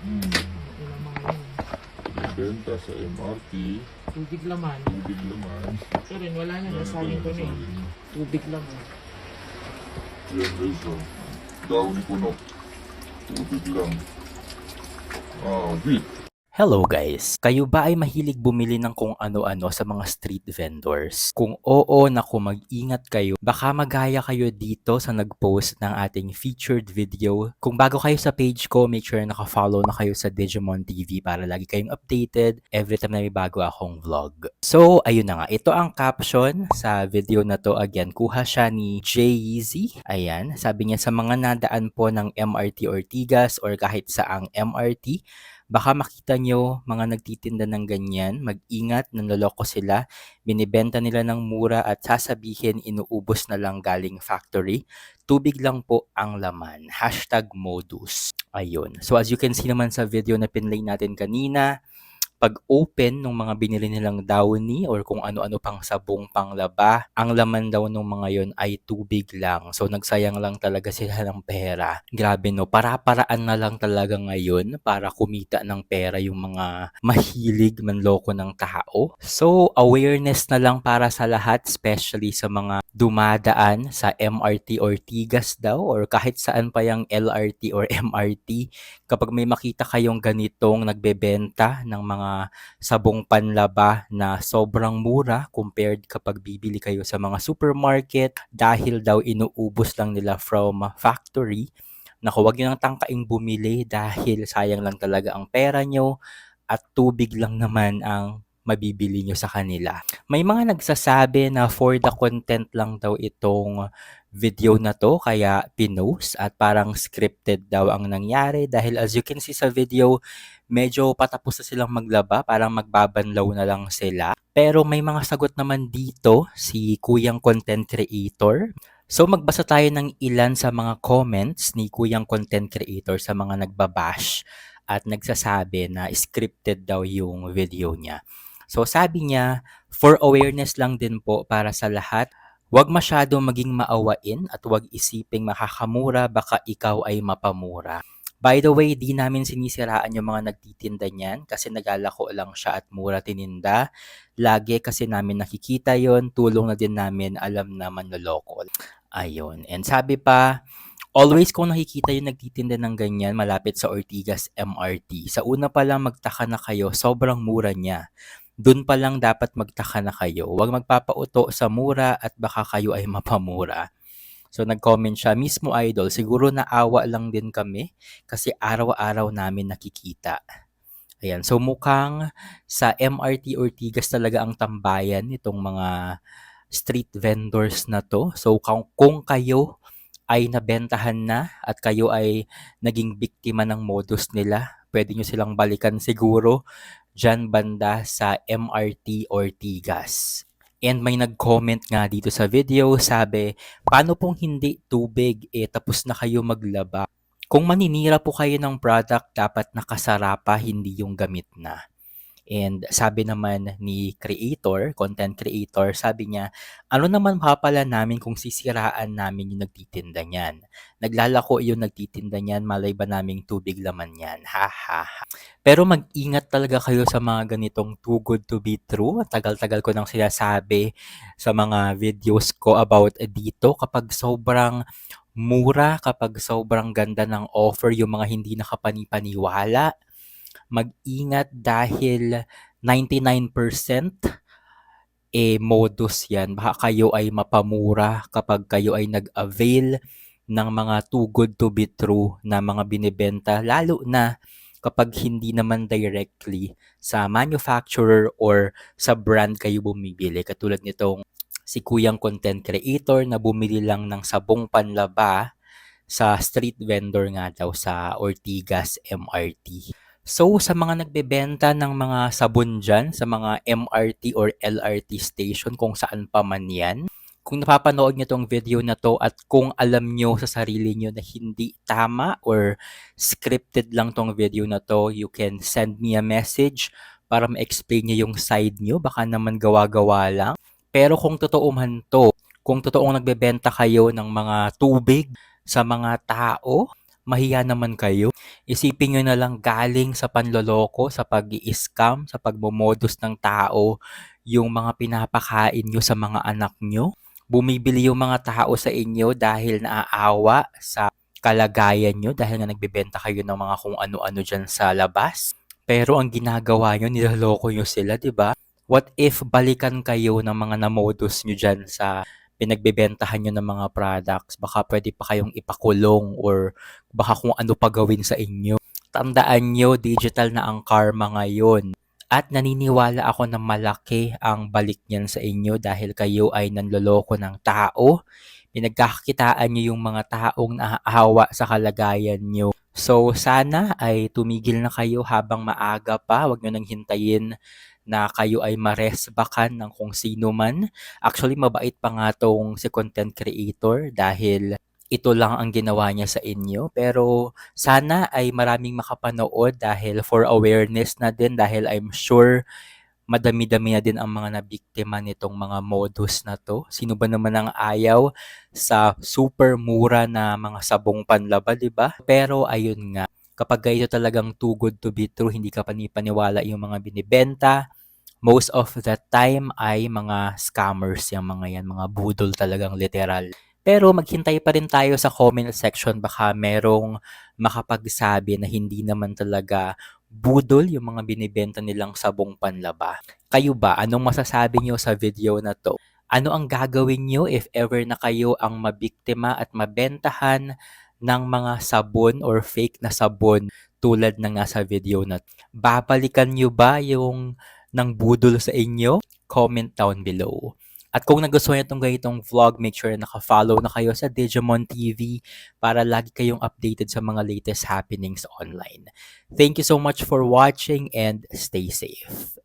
Hmm. Ilang mga yun. Benta sa MRT. Tubig laman. Tubig naman. Ito rin, wala na. Yan, Nasaling ko na eh. Tubig laman. Yan guys, oh. Daw ni puno. Tubig lang. Ah, wheat. Hello guys! Kayo ba ay mahilig bumili ng kung ano-ano sa mga street vendors? Kung oo, naku mag-ingat kayo. Baka magaya kayo dito sa nag-post ng ating featured video. Kung bago kayo sa page ko, make sure naka-follow na kayo sa Digimon TV para lagi kayong updated every time na may bago akong vlog. So, ayun na nga. Ito ang caption sa video na to. Again, kuha siya ni Jay-Z. Ayan, sabi niya sa mga nadaan po ng MRT Ortigas or kahit saang MRT, Baka makita nyo mga nagtitinda ng ganyan, mag-ingat, nanloloko sila, binibenta nila ng mura at sasabihin inuubos na lang galing factory. Tubig lang po ang laman. Hashtag modus. Ayun. So as you can see naman sa video na pinlay natin kanina, pag open ng mga binili nilang downy or kung ano-ano pang sabong panglaba, ang laman daw ng mga yon ay tubig lang. So nagsayang lang talaga sila ng pera. Grabe no, para-paraan na lang talaga ngayon para kumita ng pera yung mga mahilig manloko ng tao. So awareness na lang para sa lahat, especially sa mga dumadaan sa MRT Ortigas daw or kahit saan pa yung LRT or MRT kapag may makita kayong ganitong nagbebenta ng mga sabong panlaba na sobrang mura compared kapag bibili kayo sa mga supermarket dahil daw inuubos lang nila from factory. Naku, wag nyo nang tangkaing bumili dahil sayang lang talaga ang pera nyo at tubig lang naman ang mabibili nyo sa kanila. May mga nagsasabi na for the content lang daw itong video na to kaya pinost at parang scripted daw ang nangyari dahil as you can see sa video medyo patapos na silang maglaba parang magbabanlaw na lang sila pero may mga sagot naman dito si kuyang content creator So magbasa tayo ng ilan sa mga comments ni kuyang content creator sa mga nagbabash at nagsasabi na scripted daw yung video niya. So sabi niya, for awareness lang din po para sa lahat, Huwag masyado maging maawain at huwag isiping makakamura baka ikaw ay mapamura. By the way, di namin sinisiraan yung mga nagtitinda niyan kasi nagalako lang siya at mura tininda. Lagi kasi namin nakikita yon tulong na din namin alam na manloloko. Ayun. And sabi pa, always kung nakikita yung nagtitinda ng ganyan malapit sa Ortigas MRT, sa una pa lang magtaka na kayo, sobrang mura niya. Doon pa lang dapat magtaka na kayo. Huwag magpapauto sa mura at baka kayo ay mapamura. So nag-comment siya, mismo idol, siguro naawa lang din kami kasi araw-araw namin nakikita. Ayan, so mukhang sa MRT Ortigas talaga ang tambayan nitong mga street vendors na to. So kung, kung kayo ay nabentahan na at kayo ay naging biktima ng modus nila, pwede nyo silang balikan siguro dyan banda sa MRT Ortigas. And may nag-comment nga dito sa video, sabi, paano pong hindi tubig, eh tapos na kayo maglaba? Kung maninira po kayo ng product, dapat nakasara pa, hindi yung gamit na. And sabi naman ni creator, content creator, sabi niya, ano naman papala namin kung sisiraan namin yung nagtitinda niyan? Naglalako yung nagtitinda niyan, malay ba naming tubig laman yan? Ha ha ha. Pero mag-ingat talaga kayo sa mga ganitong too good to be true. Tagal-tagal ko nang sinasabi sa mga videos ko about dito kapag sobrang mura, kapag sobrang ganda ng offer, yung mga hindi nakapanipaniwala, mag-ingat dahil 99% eh modus yan. Baka kayo ay mapamura kapag kayo ay nag-avail ng mga too good to be true na mga binibenta. Lalo na kapag hindi naman directly sa manufacturer or sa brand kayo bumibili. Katulad nitong si kuyang content creator na bumili lang ng sabong panlaba sa street vendor nga daw sa Ortigas MRT. So, sa mga nagbebenta ng mga sabon dyan, sa mga MRT or LRT station, kung saan pa man yan, kung napapanood niyo tong video na to at kung alam nyo sa sarili nyo na hindi tama or scripted lang tong video na to, you can send me a message para ma-explain nyo yung side nyo. Baka naman gawa-gawa lang. Pero kung totoo man to, kung totoong nagbebenta kayo ng mga tubig sa mga tao, Mahiya naman kayo. Isipin nyo na lang galing sa panloloko, sa pag scam sa pagmomodus ng tao, yung mga pinapakain nyo sa mga anak nyo. Bumibili yung mga tao sa inyo dahil naaawa sa kalagayan nyo dahil nga nagbebenta kayo ng mga kung ano-ano dyan sa labas. Pero ang ginagawa nyo, niloloko nyo sila, di ba? What if balikan kayo ng mga namodus nyo dyan sa pinagbebentahan nyo ng mga products? Baka pwede pa kayong ipakulong or baka kung ano pa gawin sa inyo. Tandaan nyo, digital na ang karma ngayon. At naniniwala ako na malaki ang balik niyan sa inyo dahil kayo ay nanloloko ng tao. Pinagkakakitaan nyo yung mga taong naaawa sa kalagayan nyo. So sana ay tumigil na kayo habang maaga pa. Huwag nyo nang hintayin na kayo ay maresbakan ng kung sino man. Actually, mabait pa nga tong si content creator dahil ito lang ang ginawa niya sa inyo. Pero sana ay maraming makapanood dahil for awareness na din dahil I'm sure madami-dami na din ang mga nabiktima nitong mga modus na to. Sino ba naman ang ayaw sa super mura na mga sabong panlaba, di ba? Pero ayun nga, kapag ito talagang too good to be true, hindi ka panipaniwala yung mga binibenta, most of the time ay mga scammers yung mga yan, mga budol talagang literal. Pero maghintay pa rin tayo sa comment section baka merong makapagsabi na hindi naman talaga budol yung mga binibenta nilang sabong panlaba. Kayo ba, anong masasabi nyo sa video na to? Ano ang gagawin nyo if ever na kayo ang mabiktima at mabentahan ng mga sabon or fake na sabon tulad na nga sa video na to? Babalikan nyo ba yung nang budol sa inyo? Comment down below. At kung nagustuhan nyo itong ganitong vlog, make sure na naka-follow na kayo sa Digimon TV para lagi kayong updated sa mga latest happenings online. Thank you so much for watching and stay safe.